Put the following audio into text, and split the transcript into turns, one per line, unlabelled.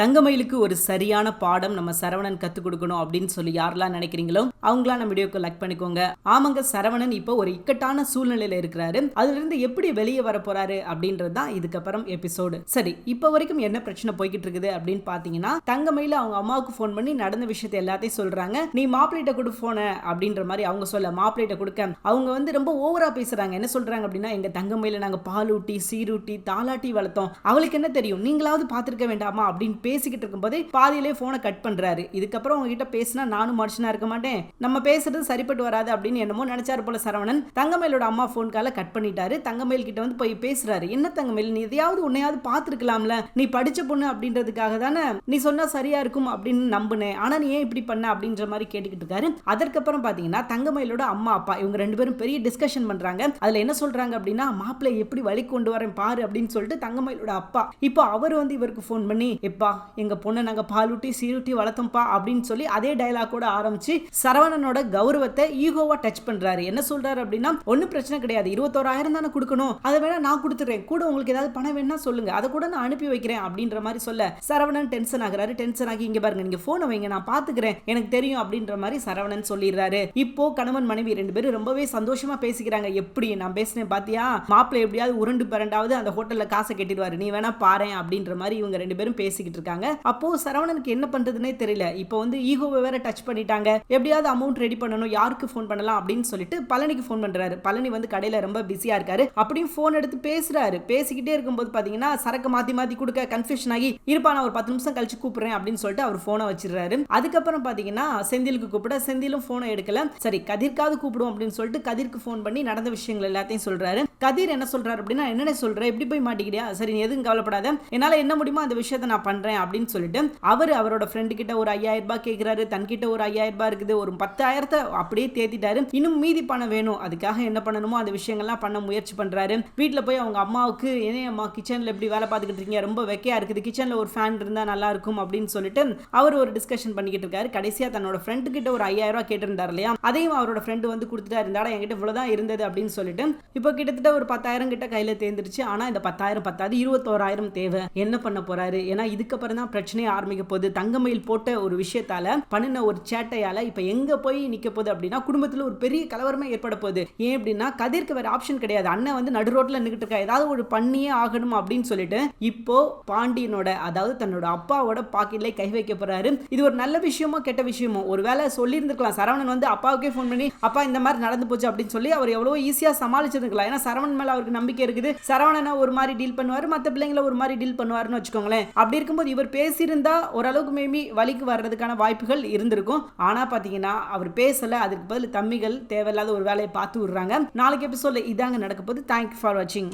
தங்கமயிலுக்கு ஒரு சரியான பாடம் நம்ம சரவணன் கற்றுக் கொடுக்கணும் அப்படின்னு சொல்லி யாரெல்லாம் நினைக்கிறீங்களோ அவங்களாம் நம்ம வீடியோக்கு லைக் பண்ணிக்கோங்க. ஆமாங்க சரவணன் இப்போ ஒரு இக்கட்டான சூழ்நிலையில இருக்கிறாரு. அதுலேருந்து எப்படி வெளியே வர போறாரு அப்படின்றது தான் இதுக்கப்புறம் எபிசோடு சரி இப்போ வரைக்கும் என்ன பிரச்சனை போய்கிட்டு இருக்குது அப்படின்னு பார்த்தீங்கன்னா தங்கமயில அவங்க அம்மாவுக்கு ஃபோன் பண்ணி நடந்த விஷயத்தை எல்லாத்தையும் சொல்கிறாங்க நீ மாப்பிள்ளைகிட்ட கொடு போன அப்படின்ற மாதிரி அவங்க சொல்ல மாப்பிள்ளைகிட்ட கொடுக்க. அவங்க வந்து ரொம்ப ஓவரா பேசுறாங்க. என்ன சொல்றாங்க அப்படின்னா எங்க தங்கமயில நாங்கள் பால் ஊட்டி சீரூட்டி தாலாட்டி வளர்த்தோம். அவளுக்கு என்ன தெரியும்? நீங்களாவது பார்த்துருக்க வேண்டாமா? அப்படின்னு பேசிக்கிட்டு இருக்கும்போதே பாதியிலே ஃபோனை கட் பண்ணுறாரு இதுக்கப்புறம் உங்ககிட்ட பேசினா நானும் மனுஷனா இருக்க மாட்டேன். நம்ம பேசுறது சரிப்பட்டு வராது அப்படின்னு என்னமோ நினைச்சாரு போல சரவணன். தங்கமயிலோட அம்மா ஃபோன் கால கட் பண்ணிட்டாரு. தங்கமயில் கிட்ட வந்து போய் பேசுறாரு. என்ன தங்கமயில்? நீ எதையாவது உன்னையாவது பார்த்துருக்கலாம்ல. நீ படிச்ச பொண்ணு அப்படின்றதுக்காக தானே நீ சொன்னா சரியா இருக்கும் அப்படின்னு நம்புனேன். ஆனா நீ ஏன் இப்படி பண்ண? அப்படின்ற மாதிரி கேட்டுக்கிட்டு இருக்காரு. அதற்கப்புறம் பாத்தீங்கன்னா தங்கமயிலோட அம்மா அப்பா இவங்க ரெண்டு பேரும் பெரிய டிஸ்கஷன் பண்றாங்க. அதுல என்ன சொல்றாங்க அப்படின்னா மாப்பிள்ளை எப்படி வழி கொண்டு வரேன் பாரு அப்படின்னு சொல்லிட்டு தங்கமயிலோட அப்பா. இப்போ அவர் வந்து இவருக்கு ஃபோன் பண்ணி எப்பா எங்க பொண்ணை நாங்க பாலூட்டி சீருட்டி வளர்த்தோம்ப்பா அப்படின்னு சொல்லி அதே கூட ஆரம்பிச்சு சரவணனோட கௌரவத்தை ஈகோவா டச் பண்றாரு. என்ன சொல்றாரு அப்படின்னா ஒன்றும் பிரச்சனை கிடையாது. இருபத்தோராயிரம் தானே கொடுக்கணும். அதை வேணா நான் கொடுத்துறேன். கூட உங்களுக்கு ஏதாவது பணம் வேணா சொல்லுங்க. அதை கூட நான் அனுப்பி வைக்கிறேன். அப்படின்ற மாதிரி சொல்ல சரவணன் டென்ஷன் ஆகிறாரு. டென்ஷன் ஆகி இங்க பாருங்க நீங்க போனை வைங்க. நான் பாத்துக்கிறேன் எனக்கு தெரியும். அப்படின்ற மாதிரி சரவணன் சொல்லிடுறாரு. இப்போ கணவன் மனைவி ரெண்டு பேரும் ரொம்பவே சந்தோஷமா பேசிக்கிறாங்க. எப்படி? நான் பேசினேன் பாத்தியா? மாப்பிள்ளை எப்படியாவது உருண்டு பிறண்டாவது அந்த ஹோட்டல்ல காசை கட்டிடுவாரு. நீ வேணா பாரு அப்படின்ற மாதிரி இவங்க ரெண்டு பேரும் பேசிக்கிட்டு இருக்காங்க. அப்போ சரவணனுக்கு என்ன பண்றதுனே தெரியல. இப்போ வந்து ஈகோவை வேற டச் பண்ணிட்டாங்க. எப்படியாவது அமௌண்ட் ரெடி பண்ணணும். யாருக்கு ஃபோன் பண்ணலாம் அப்படின்னு சொல்லிட்டு பழனிக்கு ஃபோன் பண்றாரு. பழனி வந்து கடையில ரொம்ப பிஸியா இருக்காரு. அப்படியும் ஃபோன் எடுத்து பேசுறாரு. பேசிக்கிட்டே இருக்கும்போது பாத்தீங்கன்னா சரக்கு மாத்தி மாத்தி கொடுக்க கன்ஃபியூஷன் ஆகி இருப்பா நான் ஒரு பத்து நிமிஷம் கழிச்சு கூப்பிடுறேன் அப்படின்னு சொல்லிட்டு அவர் போனை வச்சிடுறாரு. அதுக்கப்புறம் பாத்தீங்கன்னா செந்திலுக்கு கூப்பிட செந்திலும் போனை எடுக்கல. சரி கதிர்க்காவது கூப்பிடும் அப்படின்னு சொல்லிட்டு கதிர்க்கு ஃபோன் பண்ணி நடந்த விஷயங்கள் எல்லாத்தையும் சொல்றாரு. கதிர் என்ன சொல்றாரு அப்படின்னா என்னென்ன சொல்ற? எப்படி போய் மாட்டிக்கிறியா சரி நீ எதுவும் கவலைப்படாத. என்னால என்ன முடியுமோ அந்த விஷயத்தை நான் பண்றேன். அப்படின்னு சொல்லிட்டு அவர் அவரோட ஃப்ரெண்டு கிட்ட ஒரு ஐயாயிரம் ரூபாய் கேட்கிறாரு தன்கிட்ட ஒரு ஐயாயிரம் ரூபாய் இருக்குது. ஒரு பத்தாயிரத்தை அப்படியே தேத்திட்டாரு. இன்னும் மீதி பணம் வேணும். அதுக்காக என்ன பண்ணணுமோ அந்த விஷயங்கள்லாம் பண்ண முயற்சி பண்றாரு. வீட்டில் போய் அவங்க அம்மாவுக்கு என்ன அம்மா கிச்சன்ல எப்படி வேலை பார்த்துக்கிட்டு இருக்கீங்க? ரொம்ப வெக்கையா இருக்குது. கிச்சன்ல ஒரு ஃபேன் இருந்தா நல்லா இருக்கும். அப்படின்னு சொல்லிட்டு அவர் ஒரு டிஸ்கஷன் பண்ணிக்கிட்டு இருக்காரு. கடைசியா தன்னோட ஃப்ரெண்டு கிட்ட ஒரு ஐயாயிரம் ரூபாய் கேட்டிருந்தார் இல்லையா? அதையும் அவரோட ஃப்ரெண்டு வந்து கொடுத்துட்டா இருந்தாடா என்கிட்ட இவ்வளோதான் இருந்தது. அப்படின்னு சொல்லிட்டு இப்போ கிட்டத்தட்ட ஒரு பத்தாயிரம் கிட்ட கையில தேர்ந்துருச்சு ஆனா இந்த பத்தாயிரம் பத்தாது இருபத்தோராயிரம் தேவை. என்ன பண்ண போறாரு? ஏன்னா இதுக்கப்புறம் தான் பிரச்சனையே ஆரம்பிக்க போகுது. தங்கமயில் போட்ட ஒரு விஷயத்தால பண்ணின ஒரு சேட்டையால இப்ப எங்க போய் நிக்க போகுது அப்படின்னா குடும்பத்துல ஒரு பெரிய கலவரமே ஏற்பட போகுது. ஏன் அப்படின்னா கதிர்க்கு வேற ஆப்ஷன் கிடையாது. அண்ணன் வந்து நடு ரோட்ல நின்றுட்டு இருக்கா. ஏதாவது ஒரு பண்ணியே ஆகணும் அப்படின்னு சொல்லிட்டு இப்போ பாண்டியனோட அதாவது தன்னோட அப்பாவோட பாக்கெட்ல கை வைக்க போறாரு. இது ஒரு நல்ல விஷயமோ கெட்ட விஷயமோ? ஒரு வேலை சொல்லி சரவணன் வந்து அப்பாவுக்கே ஃபோன் பண்ணி அப்பா இந்த மாதிரி நடந்து போச்சு அப்படின்னு சொல்லி அவர் எவ்வளவு ஈஸியா சமாளிச்சிருக்கலாம் ஏன்னா சரவணன் மேல அவருக்கு நம்பிக்கை இருக்குது. சரவணனை ஒரு மாதிரி டீல் பண்ணுவார். மற்ற பிள்ளைங்களை ஒரு மாதிரி டீல் பண்ணுவாருன்னு வச்சுக்கோங்களேன். அப்படி இருக்கும்போது இவர் பேசியிருந்தா ஓரளவுக்கு மேபி வலிக்கு வர்றதுக்கான வாய்ப்புகள் இருந்திருக்கும். ஆனா பாத்தீங்கன்னா அவர் பேசல. அதுக்கு பதில் தம்பிகள் தேவையில்லாத ஒரு வேலையை பார்த்து விடுறாங்க. நாளைக்கு எபிசோட்ல இதாங்க நடக்க போது தேங்க்யூ ஃபார் வாட்சிங்